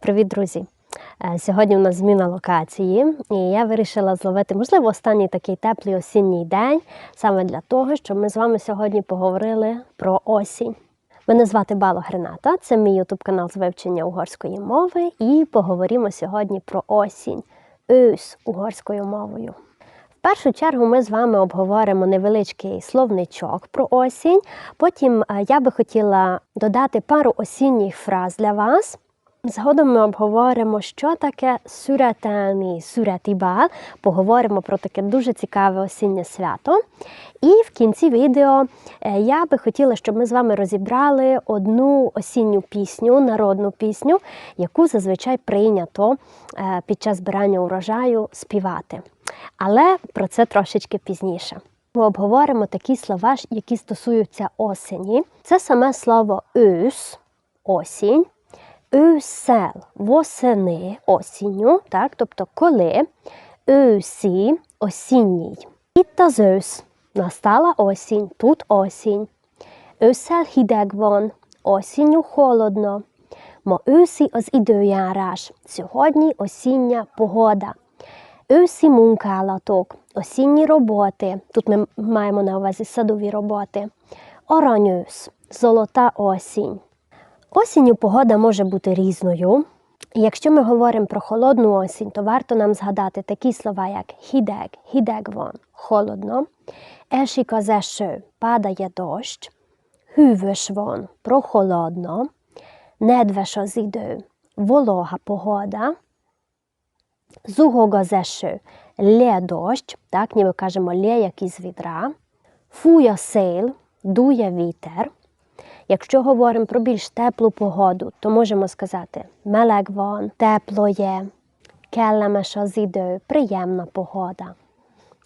Привіт, друзі! Е, Сьогодні у нас зміна локації, і я вирішила зловити, можливо, останній такий теплий осінній день, саме для того, щоб ми з вами сьогодні поговорили про осінь. Мене звати Бало Грената, це мій ютуб канал з вивчення угорської мови, і поговоримо сьогодні про осінь, «ősz» угорською мовою. В першу чергу ми з вами обговоримо невеличкий словничок про осінь. Потім е, я би хотіла додати пару осінніх фраз для вас. Згодом ми обговоримо, що таке сюретельний сюретібал, поговоримо про таке дуже цікаве осіннє свято. І в кінці відео е, я би хотіла, щоб ми з вами розібрали одну осінню пісню, народну пісню, яку зазвичай прийнято е, під час збирання урожаю співати. Але про це трошечки пізніше. Ми обговоримо такі слова, які стосуються осені. Це саме слово «ősz» – осінь. Ősszel – восени, осінню, так, тобто коли, őszi – осінній. Az ősz – настала осінь, тут осінь. Ősszel hideg van, осінню холодно. Ma őszi az időjárás, сьогодні осіння погода. Őszi munkálatok, осінні роботи. Тут ми маємо на увазі садові роботи. Aranyősz – золота осінь. Осінню погода може бути різною. Якщо ми говоримо про холодну осінь, то варто нам згадати такі слова, як hideg van – холодно, az – падає дощ, van – прохолодно, nedves – волога погода, az – лє дощ, так ніби кажемо лє як із відра, a – дує вітер, Якщо говоримо про більш теплу погоду, то можемо сказати van, тепло є, kellemes az приємна погода.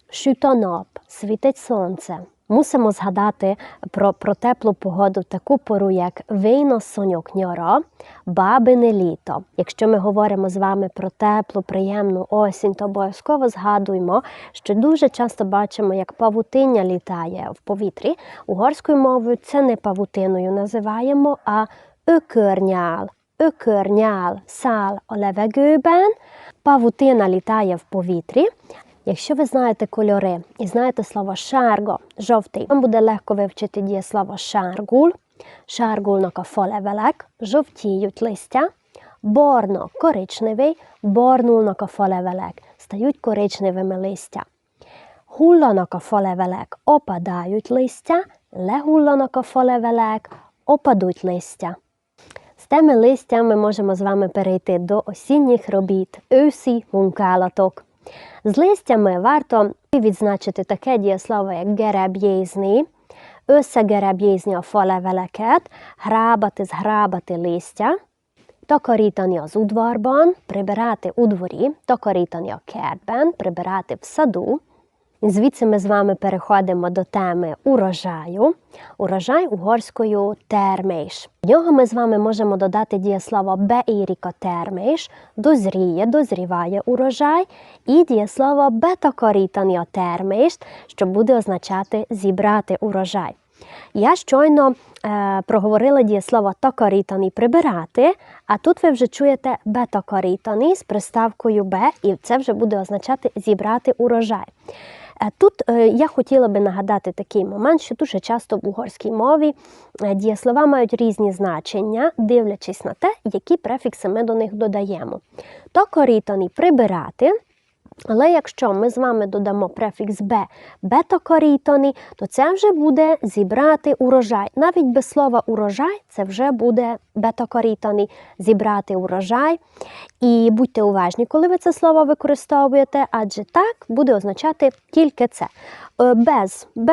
Шютоноп, світить сонце. Мусимо згадати про, про теплу погоду таку пору, як вейно-соньок ньоро, бабине літо. Якщо ми говоримо з вами про теплу, приємну осінь, то обов'язково згадуємо, що дуже часто бачимо, як павутиння літає в повітрі. Угорською мовою це не павутиною називаємо, а ökörnyál. Ökörnyál száll a павутина літає в повітрі. Якщо ви знаєте кольори і знаєте слово шарго, жовтий, вам буде легко вивчити дієслово шаргул. Шаргулnak a falevelek, жовтіють листя. Борно коричневий, a falevelek, стають коричневими листя. A falevelek, опадають листя, a falevelek, опадуть листя. З теми листя ми можемо з вами перейти до осінніх робіт, őszi munkálatok. З листями варто відзначити таке дієслово, як гереб'єзні, összegerebjézni a faleveleket, грабати, зграбати листя, takarítani az udvarban, прибирати у дворі, takarítani a kertben, прибирати в саду. Звідси ми з вами переходимо до теми урожаю. Урожай угорською термейш. В нього ми з вами можемо додати дієслово беіріка термейш, дозріє, дозріває урожай, і дієслово бетакарітання термейш, що буде означати зібрати урожай. Я щойно е, проговорила дієслово такарітані прибирати, а тут ви вже чуєте бетакарітані з приставкою бе, і це вже буде означати зібрати урожай. Е, Тут е, я хотіла би нагадати такий момент, що дуже часто в угорській мові е, дієслова мають різні значення, дивлячись на те, які префікси ми до них додаємо. То корітані прибирати. Але якщо ми з вами додамо префікс Б бетокорітоні, то це вже буде зібрати урожай. Навіть без слова урожай це вже буде бетокорітоні, зібрати урожай. І будьте уважні, коли ви це слово використовуєте, адже так буде означати тільки це. Е, Без Б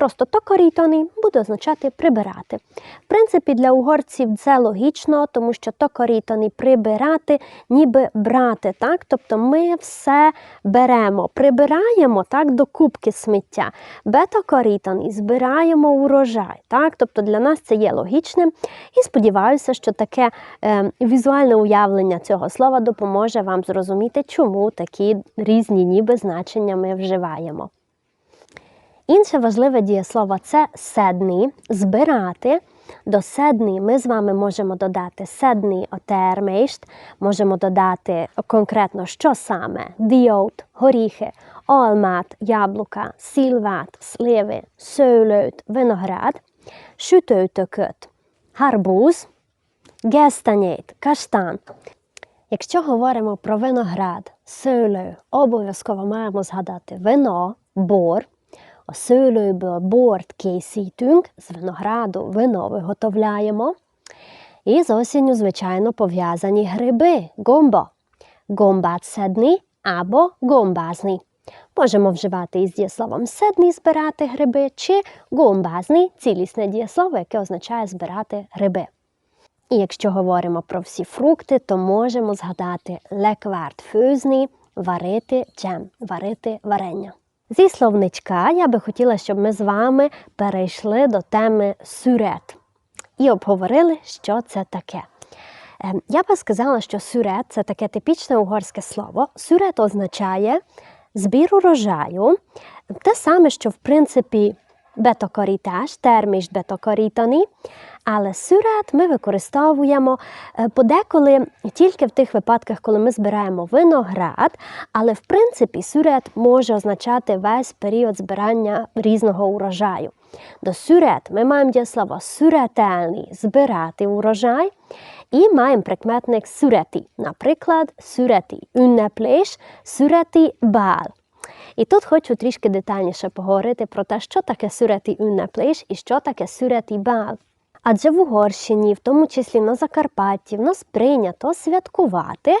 Просто токорітоні буде означати прибирати. В принципі, для угорців це логічно, тому що токорітоні прибирати, ніби брати. так? Тобто ми все беремо, прибираємо так, до кубки сміття. Бетокорітоні збираємо урожай. так? Тобто для нас це є логічним. І сподіваюся, що таке е, візуальне уявлення цього слова допоможе вам зрозуміти, чому такі різні ніби значення ми вживаємо. Інше важливе дієслово це седни, збирати. До седний ми з вами можемо додати седний отермейшт, можемо додати конкретно, що саме: діот, горіхи, олмат, яблука, сілват, сливи, söylöt, виноград, sütőtököt, гарбуз, гестанєт, каштан. Якщо говоримо про виноград, söylö, обов'язково маємо згадати вино, бор. A szőlőből bort készítünk, з винограду вино виготовляємо. І з осінню, звичайно, пов'язані гриби, гомбо. Гомбат седний або гомбазний. Можемо вживати із дієсловом седний збирати гриби, чи гомбазний цілісне дієслово, яке означає збирати гриби. І якщо говоримо про всі фрукти, то можемо згадати лекварт фюзний, варити джем, варити варення. Зі словничка я би хотіла, щоб ми з вами перейшли до теми сюрет і обговорили, що це таке. Ем, Я би сказала, що сюрет це таке типічне угорське слово. Сюрет означає збір урожаю, те саме, що в принципі бетокорітаж, терміш бетокорітаний, але сюрет ми використовуємо подеколи тільки в тих випадках, коли ми збираємо виноград, але в принципі сюрет може означати весь період збирання різного урожаю. До сюрет ми маємо дієслово сюретельний збирати урожай, і маємо прикметник сюреті. Наприклад, сюреті ünnepléш, сюреті бал. І тут хочу трішки детальніше поговорити про те, що таке сюреті ünnepléш і що таке сюреті бал. Адже в Угорщині, в тому числі на Закарпатті, в нас прийнято святкувати е,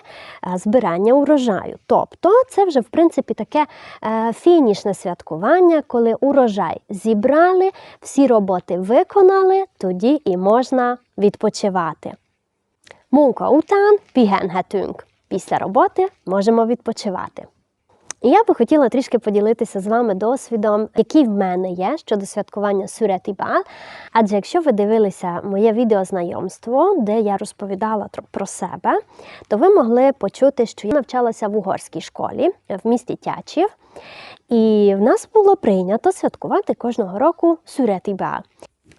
збирання урожаю. Тобто це вже в принципі таке е, фінішне святкування, коли урожай зібрали, всі роботи виконали, тоді і можна відпочивати. Munka után pihenhetünk. Після роботи можемо відпочивати. І я би хотіла трішки поділитися з вами досвідом, який в мене є щодо святкування Сюреті Бал. Адже якщо ви дивилися моє відеознайомство, де я розповідала про себе, то ви могли почути, що я навчалася в угорській школі в місті Тячів. І в нас було прийнято святкувати кожного року Сюреті Бал.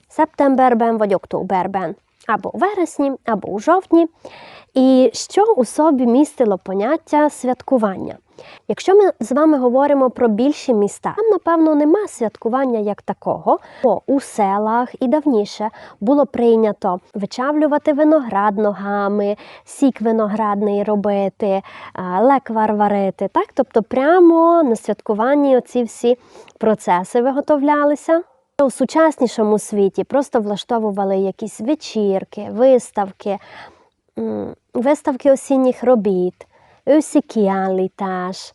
Септембербен vagy октобербен, або у вересні, або у жовтні. І що у собі містило поняття святкування? Якщо ми з вами говоримо про більші міста, там, напевно, нема святкування як такого, бо у селах і давніше було прийнято вичавлювати виноград ногами, сік виноградний робити, леквар варити. Так? Тобто прямо на святкуванні оці всі процеси виготовлялися. У сучаснішому світі просто влаштовували якісь вечірки, виставки, виставки осінніх робіт, kiállítás,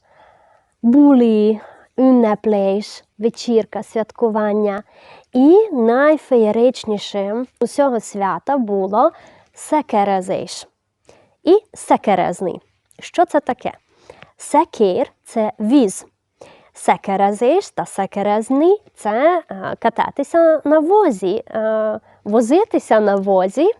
булі, ünneplés, вечірка, святкування. І найфеєричнішим усього свята було секерезиш і секерезний. Що це таке? Секір це віз. Секерезиш та секерезний це е, кататися на возі, е, возитися на возі.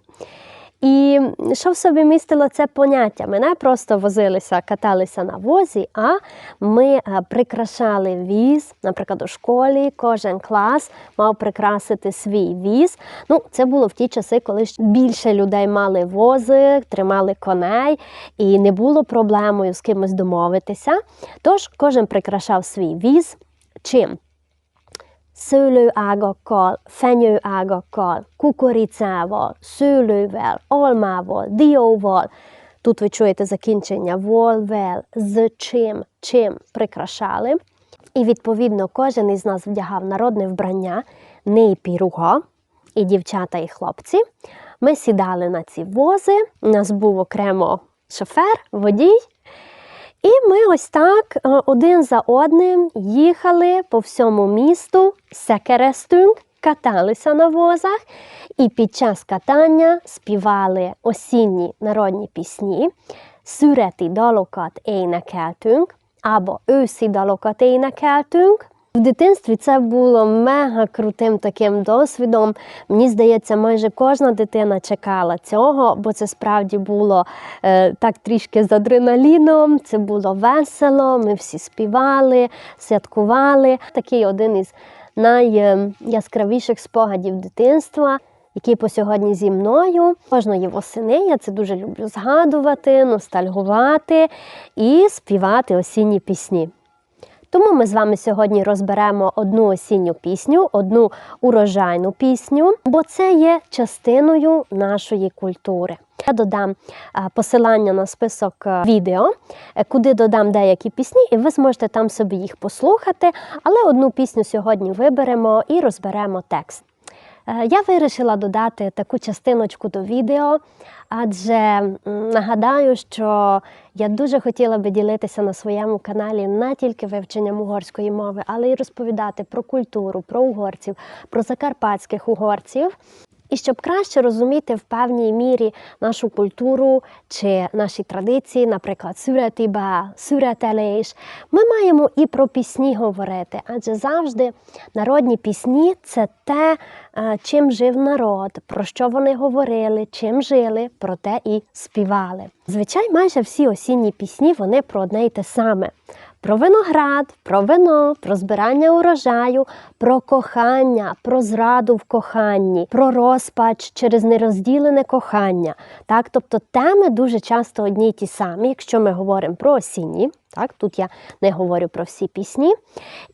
І що в собі містило це поняття? Ми не просто возилися, каталися на возі, а ми е, прикрашали віз. Наприклад, у школі кожен клас мав прикрасити свій віз. Ну, це було в ті часи, коли більше людей мали вози, тримали коней, і не було проблемою з кимось домовитися. Tож кожен прикрашав свій віз. Чим? Szőlőágakkal, fenyőágakkal, kukoricával, szőlővel, almával, dióval. Тут ви чуєте закінчення вол, вел, з чим, чим прикрашали. І відповідно кожен із нас вдягав народне вбрання, не і піруга, і дівчата, і хлопці. Ми сідали на ці вози. У нас був окремо шофер, водій. І ми ось так е, один за одним їхали по всьому місту секерестунг, каталися на возах, і під час катання співали осінні народні пісні, szüreti Ейна Келтунг або őszi dalokat énekeltünk. В дитинстві це було мега крутим таким досвідом. Мені здається, майже кожна дитина чекала цього, бо це справді було е, так трішки з адреналіном, це було весело, ми всі співали, святкували. Такий один із найяскравіших спогадів дитинства. які по сьогодні зі мною. Кожної восени я це дуже люблю згадувати, ностальгувати і співати осінні пісні. Тому ми з вами сьогодні розберемо одну осінню пісню, одну урожайну пісню, бо це є частиною нашої культури. Я додам посилання на список відео, е, куди додам деякі пісні, і ви зможете там собі їх послухати. Але одну пісню сьогодні виберемо і розберемо текст. Е, Я вирішила додати таку частиночку до відео, адже нагадаю, що я дуже хотіла би ділитися на своєму каналі не тільки вивченням угорської мови, але й розповідати про культуру, про угорців, про закарпатських угорців. І щоб краще розуміти в певній мірі нашу культуру чи наші традиції, наприклад, сюретіба, сюретелейш, ми маємо і про пісні говорити, адже завжди народні пісні це те, е, чим жив народ, про що вони говорили, чим жили, про те і співали. Звичайно, майже всі осінні пісні вони про одне й те саме. Про виноград, про вино, про збирання урожаю, про кохання, про зраду в коханні, про розпач через нерозділене кохання. Так, тобто теми дуже часто одні й ті самі, якщо ми говоримо про осінні. Так, тут я не говорю про всі пісні.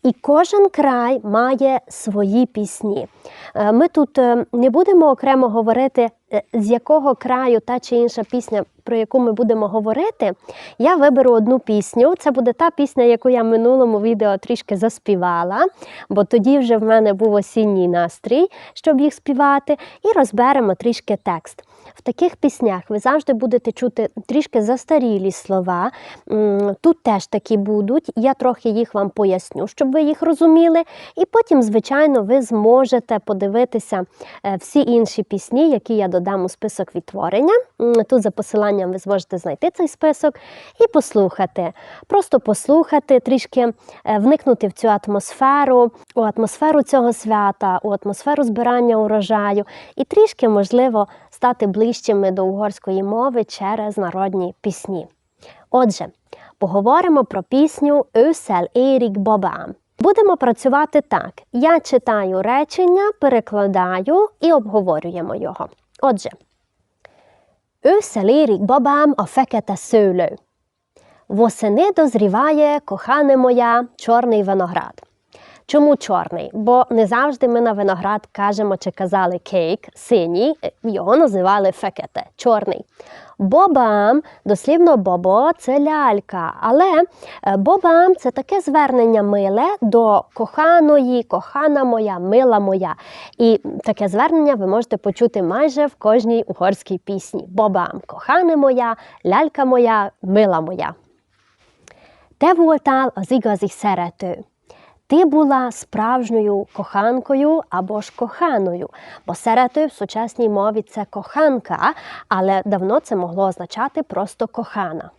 І кожен край має свої пісні. Е, Ми тут е, не будемо окремо говорити, е, з якого краю та чи інша пісня, про яку ми будемо говорити. Я виберу одну пісню. Це буде та пісня, яку я в минулому відео трішки заспівала, бо тоді вже в мене був осінній настрій, щоб їх співати, і розберемо трішки текст. В таких піснях ви завжди будете чути трішки застарілі слова. Тут теж такі будуть. Я трохи їх вам поясню, щоб ви їх розуміли. І потім, звичайно, ви зможете подивитися е, всі інші пісні, які я додам у список відтворення. Тут за посиланням ви зможете знайти цей список і послухати. Просто послухати, трішки е, вникнути в цю атмосферу, у атмосферу цього свята, у атмосферу збирання урожаю, і трішки, можливо, стати ближчими до угорської мови через народні пісні. Отже, поговоримо про пісню Ősszel Érik Babám. Будемо працювати так. Я читаю речення, перекладаю і обговорюємо його. Отже, érik babám a fekete szőlő. Восени дозріває, кохане моя, чорний виноград. Чому чорний? Бо не завжди ми на виноград кажемо чи казали кейк, синій, його називали фекете, чорний. Бобам, дослівно бобо це лялька, але е, бобам це таке звернення миле до коханої, кохана моя, мила моя. І таке звернення ви можете почути майже в кожній угорській пісні. Бобам, кохане моя, лялька моя, мила моя. Te voltál az igazi. Ти була справжньою коханкою або ж коханою, бо szerető в сучасній мові це коханка, але давно це могло означати просто кохана.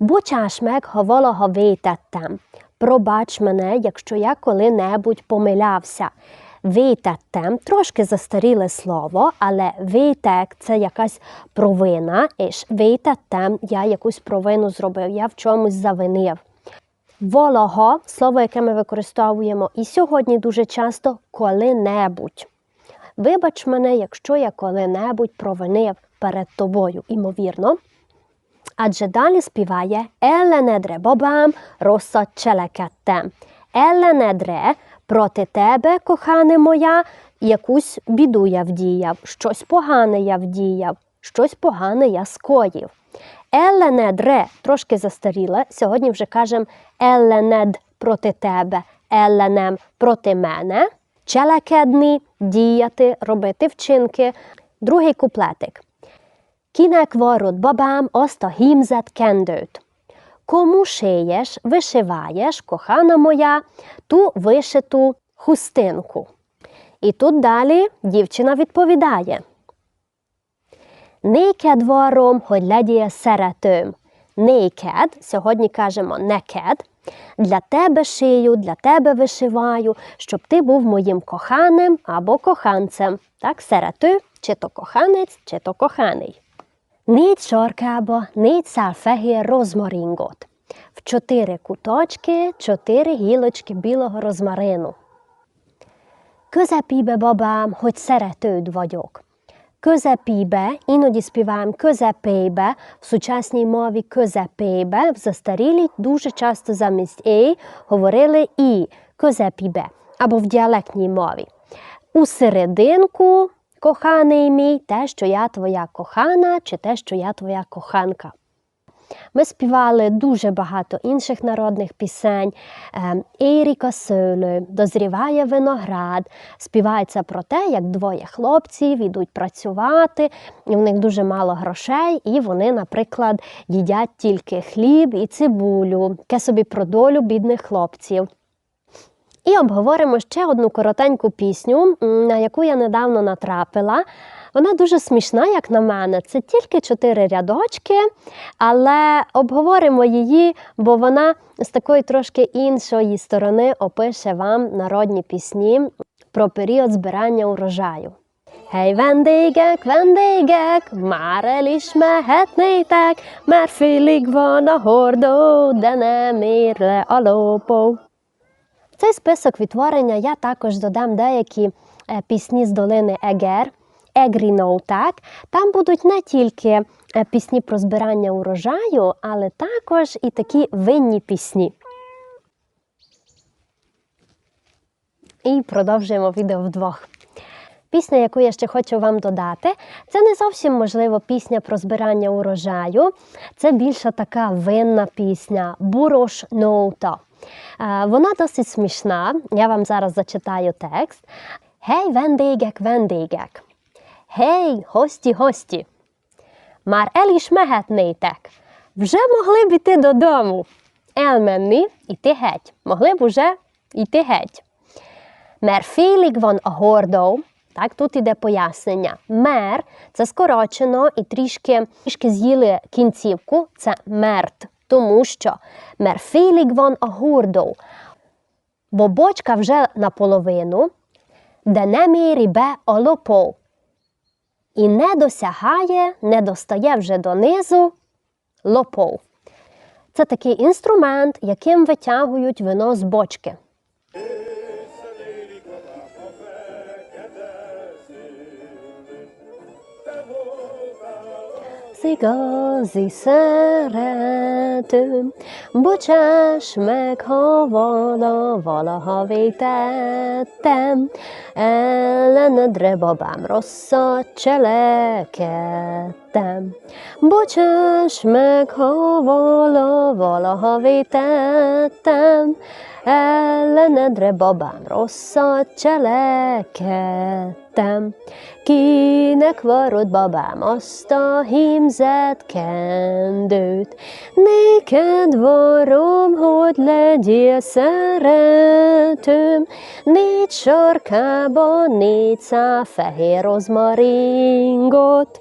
Бочаш meg, ha. Пробач мене, якщо я коли-небудь помилявся. Vétettem – трошки застаріле слово, але вейтек – це якась провина, і ж я якусь провину зробив, я в чомусь завинив. Волого слово, яке ми використовуємо і сьогодні дуже часто коли-небудь. Вибач мене, якщо я коли-небудь провинив перед тобою, імовірно. Адже далі співає Еленедре бобам роса челекетtem. Еленедре проти тебе, кохане моя, якусь біду я вдіяв, щось погане я вдіяв, щось погане я скоїв. Еленедре трошки застаріле. Сьогодні вже кажемо еленед проти тебе, еленем проти мене. Челекедні діяти, робити вчинки. Другий куплетик. Kinek varrod babám azt a hímzett? Кому шиєш, вишиваєш, кохана моя, ту вишиту хустинку? І тут далі дівчина відповідає. Néked varrom, hogy legyél szeretőm. Néked, сьогодні кажемо некед, для тебе шию, для тебе вишиваю, щоб ти був моїм коханим або коханцем. Так, szerető, чи то коханець, чи то коханий. Sarkába négy szál fehér rozmaringot. В чотири куточки чотири гілочки білого розмарину. Közepébe, babám, hogy szeretőd vagyok. Közepébe, іноді співаємо közepébe, в сучасній мові közepébe, в застарілій дуже часто замість «ей» говорили «і» közepébe, або в діалектній мові. У серединку, коханий мій, те, що я твоя кохана, чи те, що я твоя коханка. Ми співали дуже багато інших народних пісень. Ем, Еріка Дозріває виноград. Співається про те, як двоє хлопців ідуть працювати, і в них дуже мало грошей, і вони, наприклад, їдять тільки хліб і цибулю, таке собі про долю бідних хлопців. І обговоримо ще одну коротеньку пісню, на яку я недавно натрапила. Вона дуже смішна, як на мене. Це тільки чотири рядочки, але обговоримо її, бо вона з такої трошки іншої сторони опише вам народні пісні про період збирання урожаю. Гей, vendégek, vendégek, már el is mehetnétek, mert félig van a hordó, de nem ér le. В цей список відтворення я також додам деякі е, пісні з долини Егер, Егріноу, так. Там будуть не тільки е, пісні про збирання урожаю, але також і такі винні пісні. І продовжуємо відео вдвох. Пісня, яку я ще хочу вам додати, це не зовсім можливо пісня про збирання урожаю. Це більше така винна пісня Бурош Ноута. Е, Вона досить смішна. Я вам зараз зачитаю текст. Гей, vendégek, vendégek! Гей, гості, гості! Már el is mehetnétek. Вже могли б іти додому. Elmenni – іти геть. Могли б уже йти геть. Мер félig van a. Так, тут іде пояснення. Мер це скорочено і трішки, трішки з'їли кінцівку. Це мерт, тому що мер félig van a. Бо бочка вже наполовину, де не мірі бе олопо. І не досягає, не достає вже донизу лопов. Це такий інструмент, яким витягують вино з бочки. Igazi szeretőm, bocsáss meg, ha vala, valaha vétettem, ellenedre babám rosszat cselekedtem. Bocsáss meg, ha vala, valaha vétettem, ellenedre babám rosszat cselekedtem. Kinek varod babám azt a hímzett kendőt? Néked varom, hogy legyél szeretőm, négy sarkában négy szál fehér rozmaringot.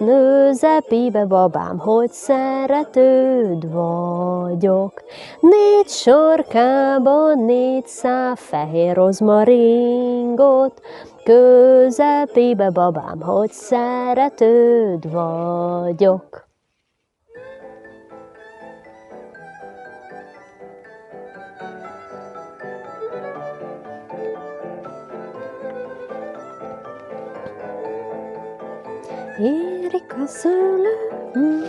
Nőzepébe babám, hogy szeretőd vagyok. Négy sorkában négy szál fehér rozmaringot. Közepébe babám, hogy szeretőd vagyok. Erika Sule. Mm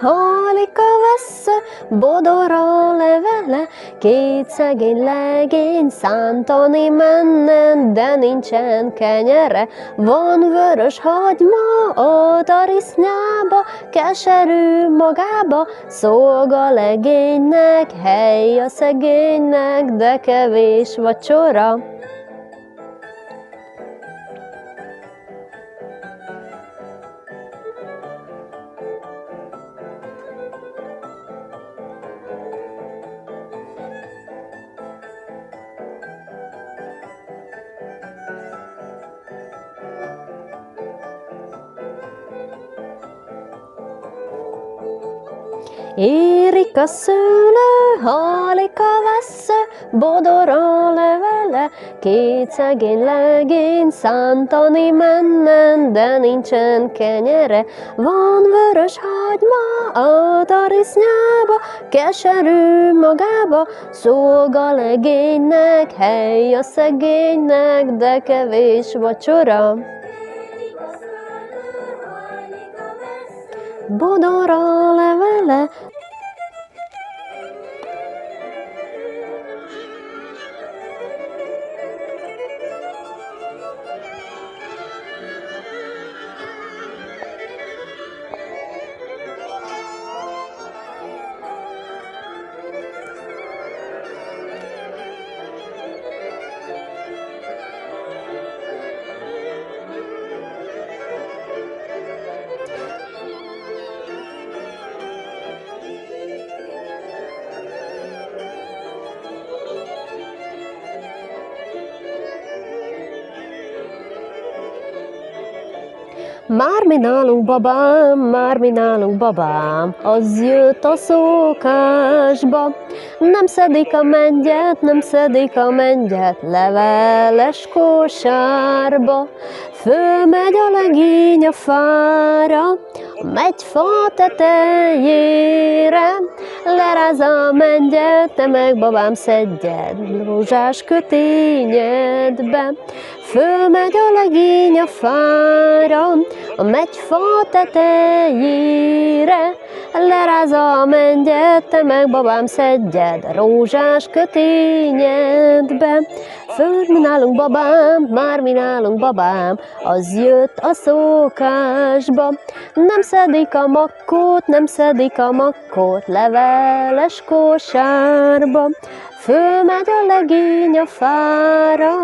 halik a vesző, bodor a levele, két szegény legény szántani menne, de nincsen kenyere. Van vörös hagyma a tarisznyába, keserű magába, szolga legénynek, hely a szegénynek, de kevés vacsora. Érik a szőlő, halik a vesző, Bodora levele, két szegény legény, szántani mennen, de nincsen kenyere. Van vörös hagyma a tarisznyába, keserű magába, szolga legénynek, hely a szegénynek, de kevés vacsora. Bodora levele, Már mi nálunk babám, már mi nálunk babám, az jött a szokásba. Nem szedik a mengyet, nem szedik a mengyet, leveles kosárba. Fölmegy a legény a fára, megy fa tetejére, leráz a mengyet, te meg babám szedjed, rózsás kötényedbe. Fölmegy a legény a fára, a megy fa tetejére, leráz a mengyet, te meg babám szedjed, rózsás kötényedbe. Föl mi nálunk babám, már mi nálunk babám, az jött a szokásba. Nem szedik a makkót, nem szedik a makkót, leveles kosárba. Fölmegy a legény a fára,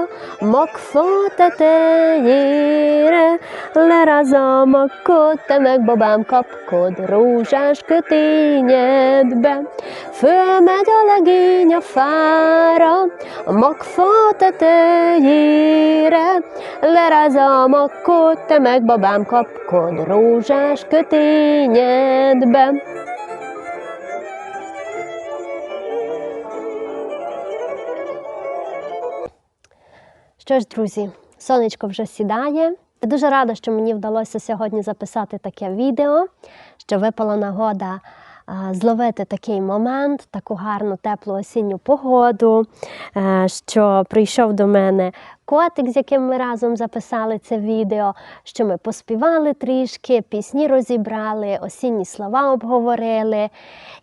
magfa tetejére, leráz a makkot, te meg babám kapkod, rózsás kötényedbe. Fölmegy a legény a fára, a magfa tetejére, leráz a makkot, te meg babám kapkod, rózsás kötényedbe. Що ж, друзі, сонечко вже сідає. Дуже рада, що мені вдалося сьогодні записати таке відео, що випала нагода зловити такий момент, таку гарну теплу осінню погоду, е, що прийшов до мене котик, з яким ми разом записали це відео, що ми поспівали трішки, пісні розібрали, осінні слова обговорили.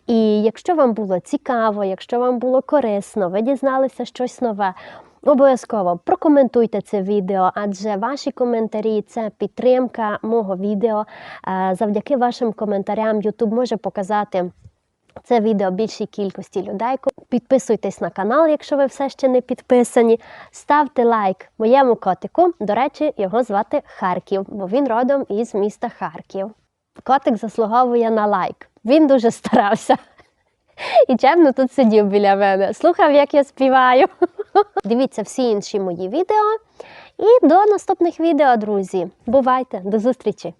І якщо вам було цікаво, якщо вам було корисно, ви дізналися щось нове. Обов'язково прокоментуйте це відео, адже ваші коментарі це підтримка мого відео. Е, Завдяки вашим коментарям YouTube може показати. Це відео більшій кількості людей. Підписуйтесь на канал, якщо ви все ще не підписані. Ставте лайк моєму котику. До речі, його звати Харків, бо він родом із міста Харків. Котик заслуговує на лайк. Він дуже старався. І чемно тут сидів біля мене. Слухав, як я співаю. Дивіться всі інші мої відео. І до наступних відео, друзі. Бувайте, до зустрічі!